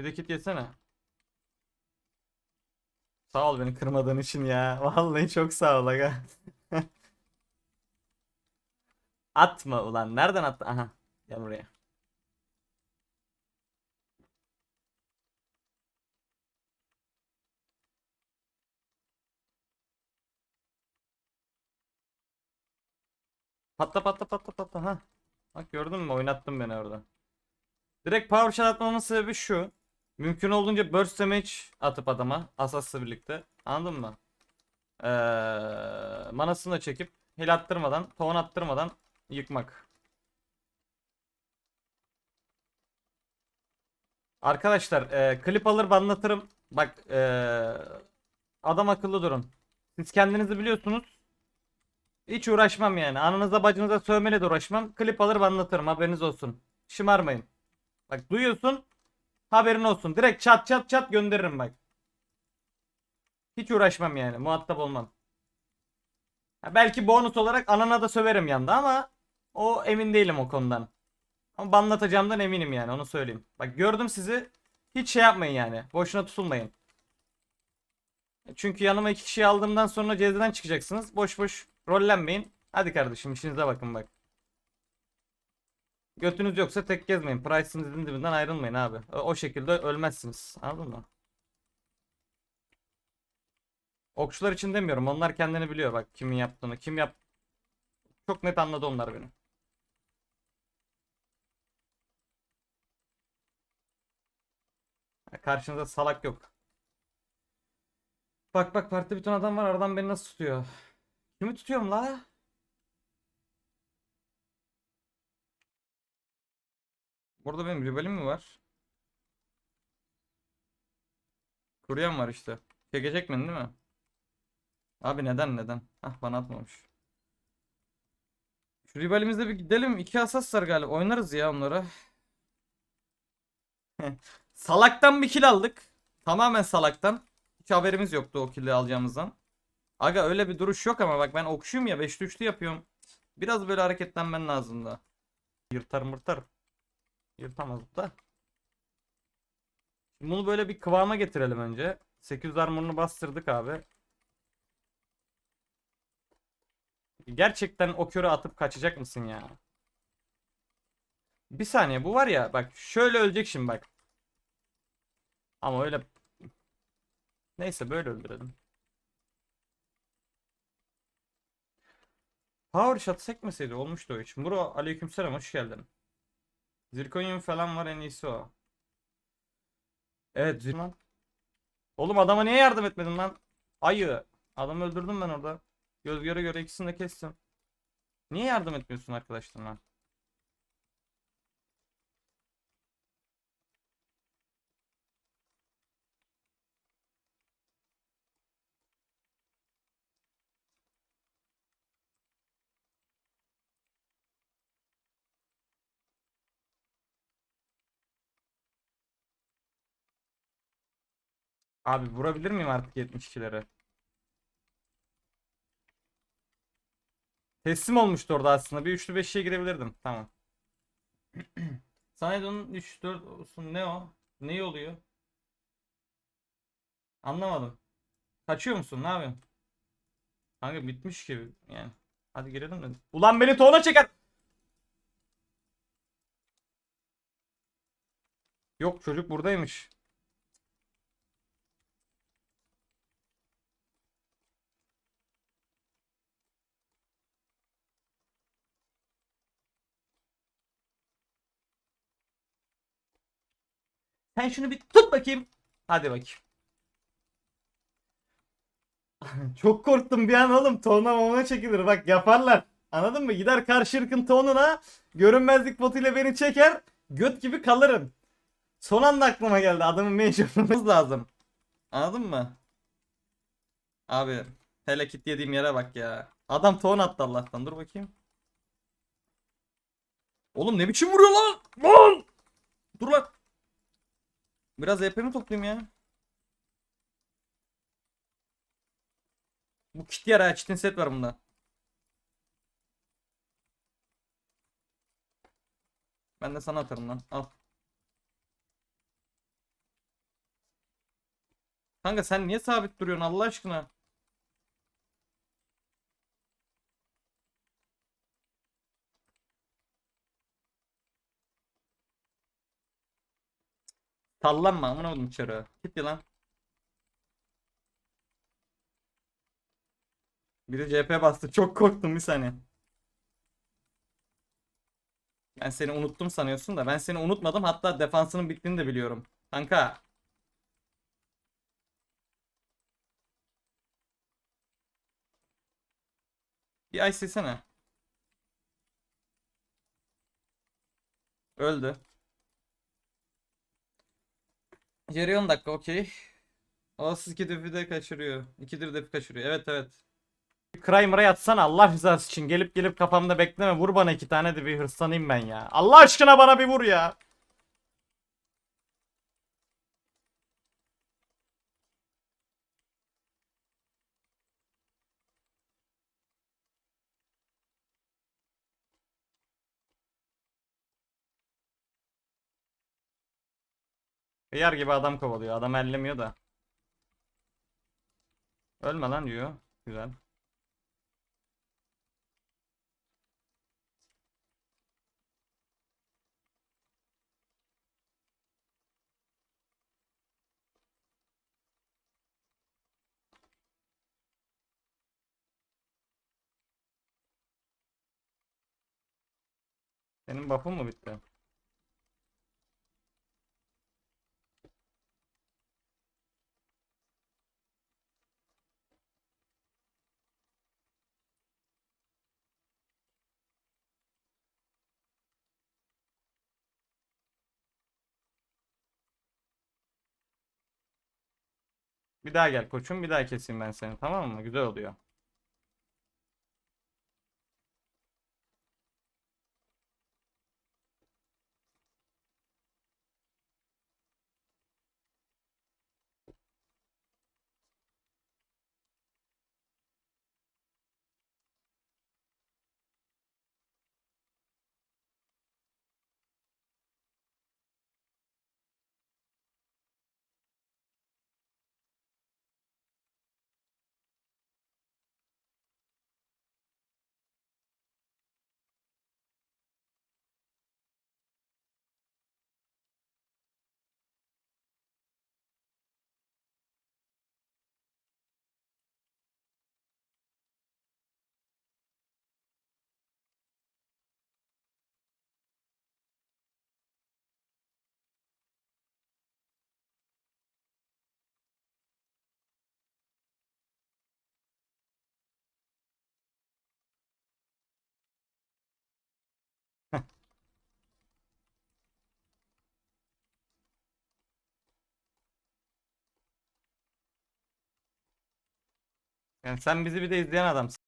Bir de kit yesene. Sağ ol beni kırmadığın için ya. Vallahi çok sağ ol aga. Atma ulan. Nereden attı? Aha. Gel buraya. Patla patla patla patla ha. Bak gördün mü oynattın beni orada. Direkt power shot atmamın sebebi şu. Mümkün olduğunca burst damage atıp adama Asas'la birlikte. Anladın mı? Ee, manasını da çekip heal attırmadan, tohum attırmadan yıkmak. Arkadaşlar e, klip alır banlatırım. Bak e, adam akıllı durun. Siz kendinizi biliyorsunuz. Hiç uğraşmam yani. Ananıza bacınıza sövmeyle de uğraşmam. Klip alır anlatırım haberiniz olsun. Şımarmayın. Bak duyuyorsun. Haberin olsun. Direkt çat çat çat gönderirim bak. Hiç uğraşmam yani. Muhatap olmam. Ha, belki bonus olarak anana da söverim yanda ama o emin değilim o konudan. Ama banlatacağımdan eminim yani onu söyleyeyim. Bak gördüm sizi. Hiç şey yapmayın yani. Boşuna tutulmayın. Çünkü yanıma iki kişiyi aldığımdan sonra cezeden çıkacaksınız. Boş boş rollenmeyin. Hadi kardeşim işinize bakın bak. Götünüz yoksa tek gezmeyin. Price'ınızın dibinden ayrılmayın abi. O, şekilde ölmezsiniz. Anladın mı? Okçular için demiyorum. Onlar kendini biliyor bak kimin yaptığını. Kim yap... Çok net anladı onlar beni. Karşınızda salak yok. Bak bak parti bütün adam var aradan beni nasıl tutuyor. Kimi tutuyorum la? Burada benim rivalim mi var? Kuruyan var işte. Çekecek beni değil mi? Abi neden neden? Ah bana atmamış. Şu rivalimizde bir gidelim. İki asas var galiba. Oynarız ya onlara. Salaktan bir kill aldık. Tamamen salaktan. Hiç haberimiz yoktu o kill'i alacağımızdan. Aga öyle bir duruş yok ama bak ben okşuyum ya 5'te 3'lü yapıyorum. Biraz böyle hareketlenmen lazım da. Yırtar mırtar. Yırtamaz da. Şimdi Bunu böyle bir kıvama getirelim önce. 800 armorunu bastırdık abi. Gerçekten o körü atıp kaçacak mısın ya? Bir saniye bu var ya bak şöyle ölecek şimdi bak. Ama öyle Neyse böyle öldürelim. Power shot sekmeseydi olmuştu o iş. Muro aleykümselam hoş geldin. Zirconium falan var en iyisi o. Evet Zircon. Oğlum adama niye yardım etmedin lan? Ayı. Adamı öldürdüm ben orada. Göz göre göre ikisini de kestim. Niye yardım etmiyorsun arkadaşlarına? Abi vurabilir miyim artık 72'lere? Teslim olmuştu orada aslında. Bir üçlü beşliğe girebilirdim. Tamam. Sanedon'un 3 4 olsun ne o? Ne oluyor? Anlamadım. Kaçıyor musun? Ne yapıyorsun? Kanka bitmiş gibi yani. Hadi girelim de. Ulan beni toğuna çeker. Yok çocuk buradaymış. Sen şunu bir tut bakayım. Hadi bakayım. Çok korktum bir an oğlum. Tonuna mamına çekilir. Bak yaparlar. Anladın mı? Gider karşı ırkın tonuna görünmezlik botuyla beni çeker. Göt gibi kalırım. Son anda aklıma geldi. Adamın mecburumuz lazım. Anladın mı? Abi hele kit yediğim yere bak ya. Adam ton attı Allah'tan. Dur bakayım. Oğlum ne biçim vuruyor lan? Lan! Biraz EP mi toplayayım ya? Bu kit yer ha. Set var bunda. Ben de sana atarım lan. Al. Kanka sen niye sabit duruyorsun Allah aşkına? Sallanma amına koydum içeri. Gitti lan. Biri CHP bastı. Çok korktum bir saniye. Ben seni unuttum sanıyorsun da ben seni unutmadım. Hatta defansının bittiğini de biliyorum. Kanka. Bir ay silsene. Öldü. Geri 10 dakika okey. Siz iki defi de kaçırıyor. İkidir defi kaçırıyor. Evet evet. Kramer'a yatsana Allah rızası için. Gelip gelip kafamda bekleme. Vur bana iki tane de bir hırslanayım ben ya. Allah aşkına bana bir vur ya. Hıyar gibi adam kovalıyor. Adam ellemiyor da. Ölme lan diyor. Güzel. Senin buff'un mu bitti? Bir daha gel koçum bir daha keseyim ben seni tamam mı? Güzel oluyor. Yani sen bizi bir de izleyen adamsın.